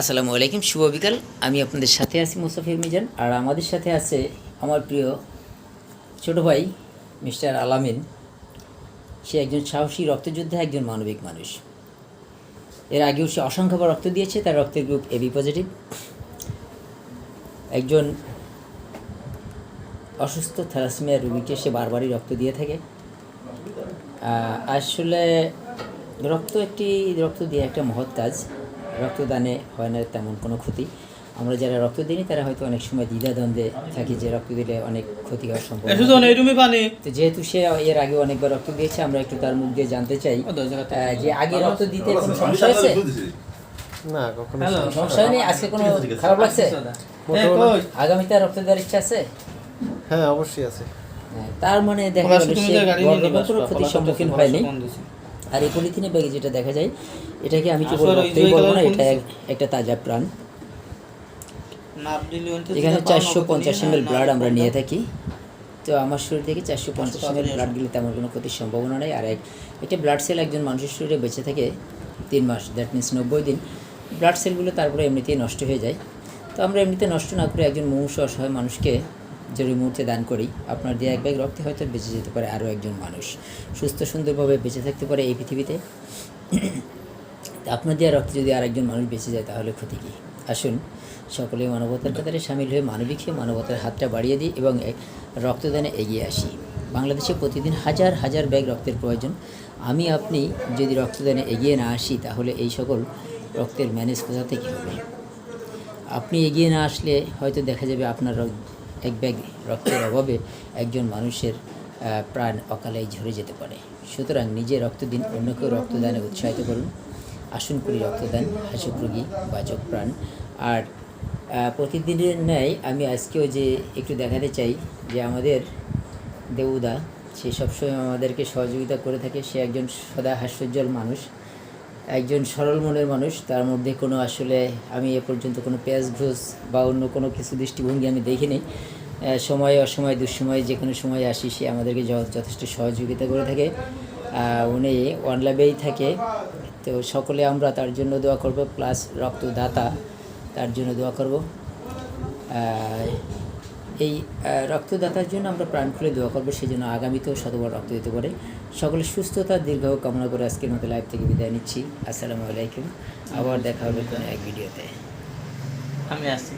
আসসালামু আলাইকুম, শুভ বিকাল। আমি আপনাদের সাথে আছি মুসাফির মিজান, আর আমাদের সাথে আছে আমার প্রিয় ছোট ভাই মিস্টার আলামিন। সে একজন সাহসী রক্তযোদ্ধা, একজন মানবিক মানুষ। এর আগেও সে অসংখ্যবার রক্ত দিয়েছে, তার রক্তের গ্রুপ এবি পজিটিভ একজন অসুস্থ থ্যালাসেমিয়া রোগীকে সে বারবারই রক্ত দিয়ে থাকে। আসলে রক্ত একটি, রক্ত দিয়ে একটা মহৎ কাজ। রক্তদানে হয় না তেমন কোনো ক্ষতি। আমরা যারা রক্ত দিই তারা হয়তো অনেক সময় দ্বিধাদ্বন্দ্বে থাকি যে রক্ত দিলে অনেক ক্ষতি হওয়ার সম্ভব তো যেহেতু সে এর আগে অনেকবার রক্ত দিয়েছে আমরা একটু তার মুখ দিয়ে জানতে চাই। যে আগে রক্ত দিতে কোনো সমস্যা হয়েছে? না কখনো সমস্যা হয়নি? আজকে কোনো খারাপ লাগছে? কই? আগামীতে রক্ত দেওয়ার ইচ্ছা আছে? হ্যাঁ অবশ্যই আছে। হ্যাঁ, তার মানে দেখা গেল সে ক্ষতির সম্মুখীন হয়নি। আর এই পলিথিনের ব্যাগে যেটা দেখা যায় এটাকে আমি আসলে ওই রক্তই বলব না এটা একটা তাজা প্রাণ। এখানে চারশো পঞ্চাশ এম ব্লাড আমরা নিয়ে থাকি। তো আমার শরীর থেকে চারশো পঞ্চাশ এম ব্লাড গেলে তেমন কোনো ক্ষতির সম্ভাবনা নেই। আর এক একটা ব্লাড সেল একজন মানুষের শরীরে বেঁচে থাকে তিন মাস দ্যাট মিন্স নব্বই দিন। ব্লাড সেলগুলো তারপরে এমনিতেই নষ্ট হয়ে যায়। তো আমরা এমনিতে নষ্ট না করে একজন মুমূর্ষ অসহায় মানুষকে জরুরি মুহূর্তে দান করি, আপনার দিয়ে এক ব্যাগ রক্তে হয়তো বেঁচে যেতে পারে আরও একজন মানুষ। সুস্থ, সুন্দরভাবে বেঁচে থাকতে পারে এই পৃথিবীতে। আপনার দেওয়া রক্তে যদি আরেকজন মানুষ বেঁচে যায়, তাহলে ক্ষতি কী? আসুন, সকলে মানবতার কাতারে সামিল হয়ে মানবিক হয়ে মানবতার হাতটা বাড়িয়ে দিই এবং রক্তদানে এগিয়ে আসি। বাংলাদেশে প্রতিদিন হাজার হাজার ব্যাগ রক্তের প্রয়োজন। আমি, আপনি যদি রক্তদানে এগিয়ে না আসি, তাহলে এই সকল রক্তের ম্যানেজ কোথা থেকে হবে? আপনি এগিয়ে না আসলে হয়তো দেখা যাবে আপনার এক ব্যাগ রক্তের অভাবে একজন মানুষের প্রাণ অকালেই ঝরে যেতে পারে। সুতরাং নিজে রক্ত দিন অন্যকেও রক্তদানে উৎসাহিত করুন। আসুন করি রক্তদান হাসুক রোগী বাচক প্রাণ। আর প্রতিদিনের ন্যায় আমি আজকেও যে একটু দেখাতে চাই যে আমাদের দেউদা, সে সবসময় আমাদেরকে সহযোগিতা করে থাকে। সে একজন সদা হাস্যোজ্জ্বল মানুষ। একজন সরল মনের মানুষ, তার মধ্যে কোনো আসলে আমি এ পর্যন্ত কোনো পেঁয়াজ ঘুষ বা অন্য কোনো কিছু দৃষ্টিভঙ্গি আমি দেখিনি। সময় অসময় দুঃসময় যে কোনো সময় আসি, সে আমাদেরকে যথেষ্ট সহযোগিতা করে থাকে। উনি অনলাইনেই থাকে। তো সকলে আমরা তার জন্য দোয়া করব, প্লাস রক্তদাতা তার জন্য দোয়া করব। এই রক্তদাতার জন্য আমরা প্রাণ খুলে দোয়া করব সেই জন্য আগামীতেও শতবার রক্ত দিতে পারে। সকলে সুস্থতা, দীর্ঘ কামনা করে আজকের মতো লাইভ থেকে বিদায় নিচ্ছি। আসসালামু আলাইকুম। আবার দেখা হবে কোনো এক ভিডিওতে। আমি আসছি।